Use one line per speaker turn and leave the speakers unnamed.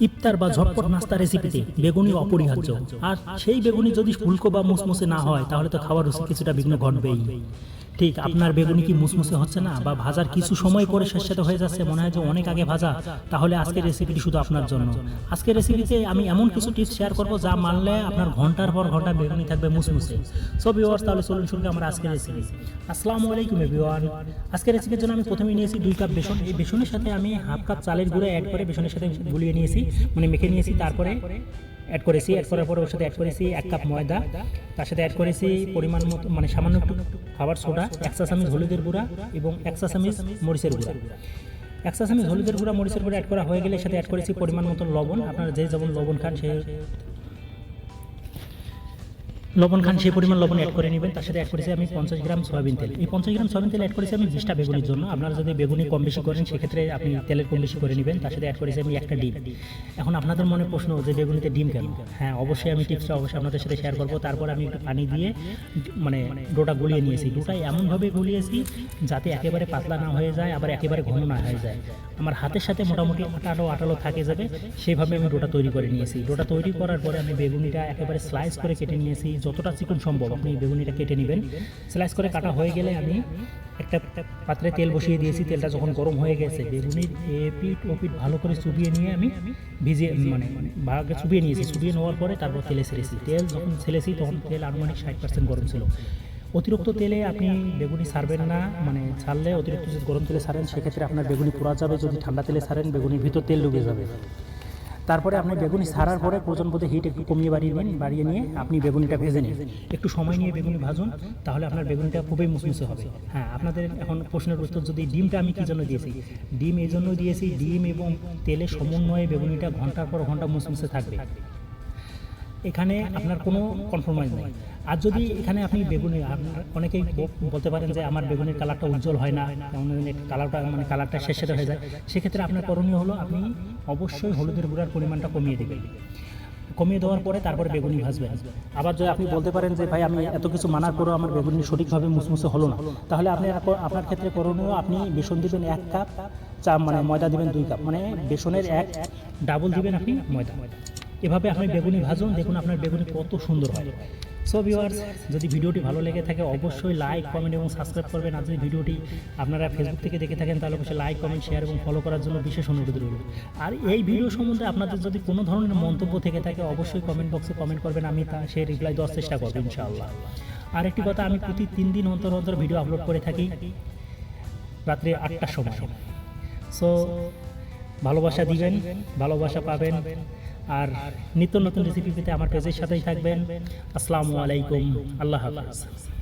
ইফতার বা ঝটপট নাস্তা রেসিপিতে বেগুনি অপরিহার্য। আর সেই বেগুনি যদি ফুলকো বা মুসমুসে না হয়, তাহলে তো খাওয়ার কিছুটা বিঘ্ন ঘটবেই। ঠিক আপনার বেগুনি কি মুসমুসে হচ্ছে না? বা ভাজার কিছু সময় পরে শেষ সাথে হয়ে যাচ্ছে, মনে হয় যে অনেক আগে ভাজা। তাহলে আজকের রেসিপিটি শুধু আপনার জন্য। আজকের রেসিপিতে আমি এমন কিছু টিপস শেয়ার করব যা মানলে আপনার ঘণ্টার পর ঘণ্টা বেগুনি থাকবে মুসমুসে। সো ভিউয়ার্স তাহলে চলুন করি আমার আজকের রেসিপি আসসালামু আলাইকুম এভরিওয়ান আজকের রেসিপির জন্য আমি প্রথমে নিয়েছি দুই কাপ বেসন। এই বেসনের সাথে আমি হাফ কাপ চালের গুঁড়ো অ্যাড করে বেসনের সাথে গুলিয়ে নিয়েছি মানে মেখে নিয়েছি, তারপরে অ্যাড করেছি অ্যাড করার পরে ওর সাথে অ্যাড করেছি এক কাপ ময়দা, তার সাথে অ্যাড করেছি পরিমাণ মতো মানে সামান্য একটু খাবার সোডা, এক চা হলুদের গুঁড়া এবং এক চা মরিচের গুঁড়া। এক চা হলুদের গুঁড়া, মরিচের গুঁড়া অ্যাড করা হয়ে গেলে সাথে অ্যাড করেছি পরিমাণ মতো লবণ। আপনারা যে যেমন লবণ খান, সে লবণ খান, সেই পরিমাণ লবণ অ্যাড করে নেবেন। তার সাথে অ্যাড করেছি আমি পঞ্চাশ গ্রাম সয়াবিন তেল। এই পঞ্চাশ গ্রাম সয়াবিন তেল অ্যাড করেছি আমি বিশটা বেগুনির জন্য। আপনারা যদি বেগুনি কম বেশি করেন, সেক্ষেত্রে আপনি তেলের কম বেশি করে নেবেন। তার সাথে অ্যাড করেছি আমি একটা ডিম। এখন আপনাদের মনে প্রশ্ন, যে বেগুনিতে ডিম কেন? হ্যাঁ অবশ্যই আমি টিপসটা অবশ্যই আপনাদের সাথে শেয়ার করব। তারপর আমি একটু পানি দিয়ে মানে ডোটা গলিয়ে নিয়েছি। ডোটা এমনভাবে গলিয়েছি যাতে একেবারে পাতলা না হয়ে যায়, আবার একেবারে ঘন না হয়ে যায়। আমার হাতের সাথে মোটামুটি আটালো আটালো থাকে যাবে, সেইভাবে আমি ডোটা তৈরি করে নিয়েছি। ডোটা তৈরি করার পরে আমি বেগুনিটা একেবারে স্লাইস করে কেটে নিয়েছি। যতটা চিকন সম্ভব আপনি বেগুনিটা কেটে নেবেন। স্লাইস করে কাটা হয়ে গেলে আমি একটা পাত্রে তেল বসিয়ে দিয়েছি। তেলটা যখন গরম হয়ে গেছে, বেগুনির এ পিঠ ও পিঠ ভালো করে চুবিয়ে নিয়ে আমি ভিজিয়ে মানে ভাগে চুবিয়ে নিয়েছি। চুবিয়ে নেওয়ার পরে তারপর তেলে ছেড়েছি। তেল যখন ছেলেছি তখন তেল আনুমানিক ষাট পার্সেন্ট গরম ছিল। অতিরিক্ত তেলে আপনি বেগুনি ছাড়বেন না মানে ছাড়লে অতিরিক্ত যদি গরম তেলে ছাড়েন সেক্ষেত্রে আপনার বেগুনি পোড়া যাবে। যদি ঠান্ডা তেলে ছাড়েন বেগুনির ভিতর তেল ঢুকে যাবে। তারপরে আপনি বেগুনি ছাড়ার পরে প্রজন বোধে হিট একটু কমিয়ে বাড়িয়ে নিন বাড়িয়ে নিয়ে আপনি বেগুনিটা ভেজে নিন। একটু সময় নিয়ে বেগুনি ভাজুন, তাহলে আপনার বেগুনিটা খুবই মুসমুসে হবে। হ্যাঁ আপনাদের এখন প্রশ্নের উত্তর যদি ডিমটা আমি কী জন্য দিয়েছি? ডিম এই জন্য দিয়েছি, ডিম এবং তেলের সমন্বয়ে বেগুনিটা ঘণ্টার পর ঘণ্টা মুসমুসে থাকবে। এখানে আপনার কোনো কনফার্মাইজ নেই। আর যদি এখানে আপনি বেগুনি আপনার অনেকেই বলতে পারেন যে আমার বেগুনের কালারটা উজ্জ্বল হয় না কালারটা মানে কালারটা শেষ হয়ে যায়। সেক্ষেত্রে আপনার করণীয় হলো আপনি অবশ্যই হলুদের গুঁড়ার পরিমাণটা কমিয়ে দেবেন। কমিয়ে দেওয়ার পরে তারপরে বেগুনি ভাজবেন। আবার যদি আপনি বলতে পারেন যে ভাই আমি এত কিছু মানার পরেও আমার বেগুনি সঠিকভাবে মুসমুসে হলো না তাহলে আপনি আপনার ক্ষেত্রে করণীয় আপনি বেসন দিবেন এক কাপ চা মানে ময়দা দিবেন দুই কাপ মানে বেসনের এক ডাবল দিবেন আপনি ময়দা ময়দা। এভাবে আপনি বেগুনি ভাজুন, দেখুন আপনার বেগুনি কত সুন্দর হয়। সো ভিউয়ার্স যদি ভিডিওটি ভালো লেগে থাকে, অবশ্যই লাইক কমেন্ট এবং সাবস্ক্রাইব করবেন। আর যদি ভিডিওটি আপনারা ফেসবুক থেকে দেখে থাকেন, তাহলে অবশ্যই লাইক কমেন্ট শেয়ার এবং ফলো করার জন্য বিশেষ অনুরোধ রইল। আর এই ভিডিও সম্বন্ধে আপনাদের যদি কোনো ধরনের মন্তব্য থেকে থাকে, অবশ্যই কমেন্ট বক্সে কমেন্ট করবেন, আমি তা সে রিপ্লাই দেওয়ার চেষ্টা করব, ইনশাআল্লাহ। আর একটি কথা, আমি প্রতি তিন দিন অন্তর অন্তর ভিডিও আপলোড করে থাকি, রাত্রে আটটার সময়। সো ভালোবাসা দিবেন, ভালোবাসা পাবেন আর নিত্য নতুন রেসিপি পেতে আমার পেজের সাথেই থাকবেন। আসসালামু আলাইকুম। আল্লাহ হাফিজ।